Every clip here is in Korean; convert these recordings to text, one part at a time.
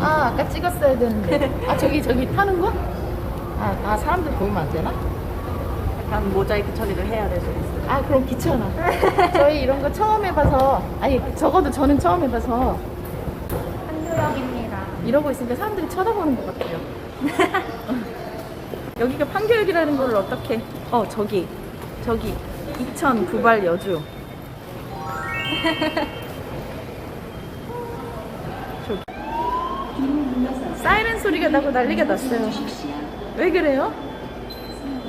아까 찍었어야 되는데. 아 저기 저기 타는 거? 아, 아 사람들 보이면 안 되나? 약간 모자이크 처리를 해야 될 수도 있어요. 아 그럼 귀찮아. 저희 이런 거 처음 해봐서 아니 적어도 저는 처음 해봐서 한두영입니다. 이러고 있으니까 사람들이 쳐다보는 것 같아요. 여기가 판교역이라는 걸 어떻게? 어 저기 저기 이천 부발 여주. 저기. 사이렌 소리가 나고 난리가 났어요. 왜 그래요?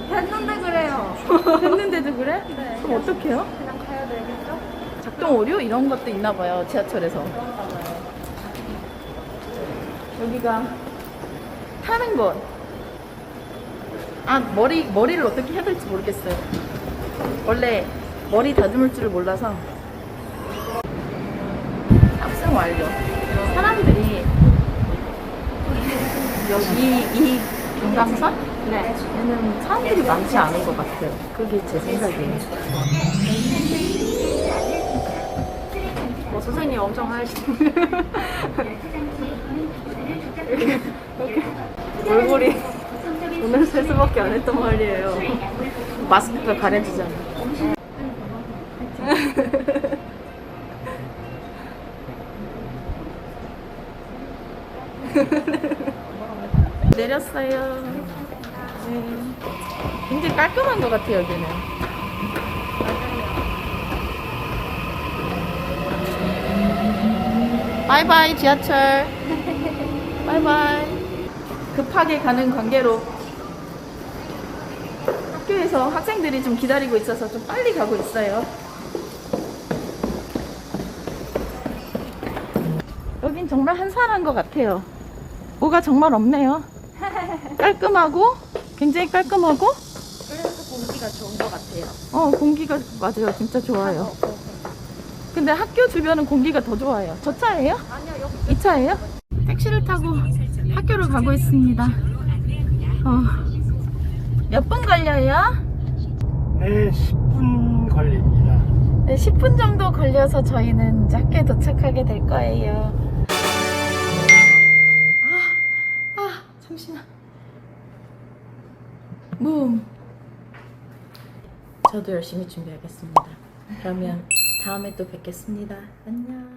했는데 그래요. 됐는데도 그래? 네. 그럼 어떡해요? 그냥 가야 되겠죠? 작동 오류 이런 것도 있나 봐요 지하철에서. 여기가 타는 곳. 아 머리 머리를 어떻게 해야 될지 모르겠어요. 원래 머리 다듬을 줄을 몰라서. 탑승 완료. 사람들이 여기 이 금강선? 네. 얘는 사람들이 많지 않은 것 같아요. 그게 제 생각이에요. 뭐 선생님 엄청 이렇게 얼굴이 오늘 세수밖에 안 했단 말이에요. 마스크가 가려지잖아. 내렸어요. 네. 굉장히 깔끔한 것 같아요, 여기는. 바이바이, 지하철. 바이바이. 급하게 가는 관계로 학교에서 학생들이 좀 기다리고 있어서 좀 빨리 가고 있어요. 여긴 정말 한산한 것 같아요. 뭐가 정말 없네요. 깔끔하고 굉장히 깔끔하고 그래서 공기가 좋은 것 같아요. 어 공기가 맞아요 진짜 좋아요. 근데 학교 주변은 공기가 더 좋아요. 저 차예요? 아니요, 여기 이 차예요? 택시를 타고 학교를 가고 있습니다. 어, 몇 분 걸려요? 네, 10분 걸립니다. 네, 10분 정도 걸려서 저희는 이제 학교에 도착하게 될 거예요. 문. 저도 열심히 준비하겠습니다. 그러면 다음에 또 뵙겠습니다. 안녕.